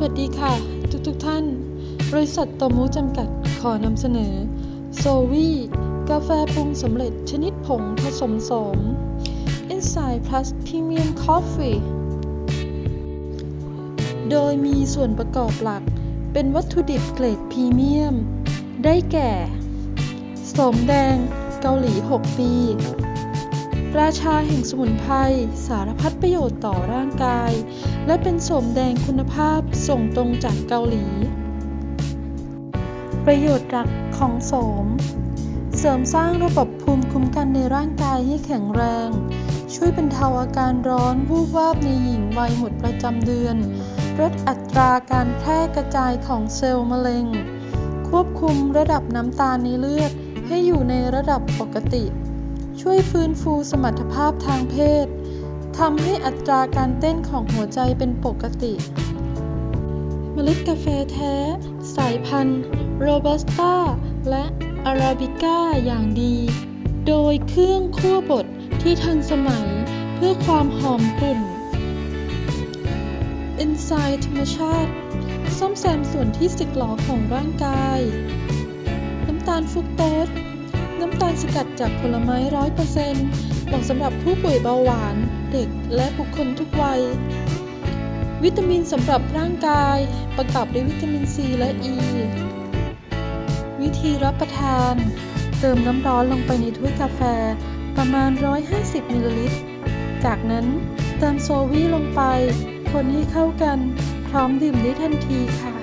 สวัสดีค่ะ ทุกๆทท่าน บริษัทโตมูจำกัดขอนำเสนอ โซวีกาแฟปรุงสำเร็จชนิดผงผสมสม Inside Plus Premium Coffee โดยมีส่วนประกอบหลักเป็นวัตถุดิบเกรดพรีเมียม ได้แก่ สมแดงเกาหลี 6 ปี ราชาแห่งสมุนไพรสารพัดประโยชน์ต่อร่างกาย และเป็นโสมแดงคุณภาพส่งตรงจากเกาหลี ประโยชน์หลักของโสม เสริมสร้างระบบภูมิคุ้มกันในร่างกายให้แข็งแรง ช่วยบรรเทาอาการร้อนวูบวาบในหญิงวัยหมดประจำเดือน ลดอัตราการแพร่กระจายของเซลล์มะเร็ง ควบคุมระดับน้ำตาลในเลือดให้อยู่ในระดับปกติ ช่วยฟื้นฟูสมรรถภาพทางเพศทำให้อัตราการเต้นของหัวใจเป็นปกติ เมล็ดกาแฟแท้ สายพันธุ์โรบัสต้าและอาราบิก้าอย่างดี โดยเครื่องคั่วบดที่ทันสมัยเพื่อความหอมกลุ่นเอนไซม์ธรรมชาติซ่อมแซมส่วนที่สึกหรอของร่างกาย น้ำตาลฟุกโตส น้ำตาลสกัดจากผลไม้ร้อยเปอร์เซ็นต์เหมาะสำหรับผู้ป่วยเบาหวาน เด็กและบุคคลทุกวัย วิตามินสำหรับร่างกาย ประกอบด้วยวิตามินซีและอ e. ีวิธีรับประทาน เติมน้ำร้อนลงไปในถ้วยกาแฟประมาณ 150มิลลิลิตร จากนั้นเติมโซวี่ลงไป คนให้เข้ากัน พร้อมดื่มได้ทันทีค่ะ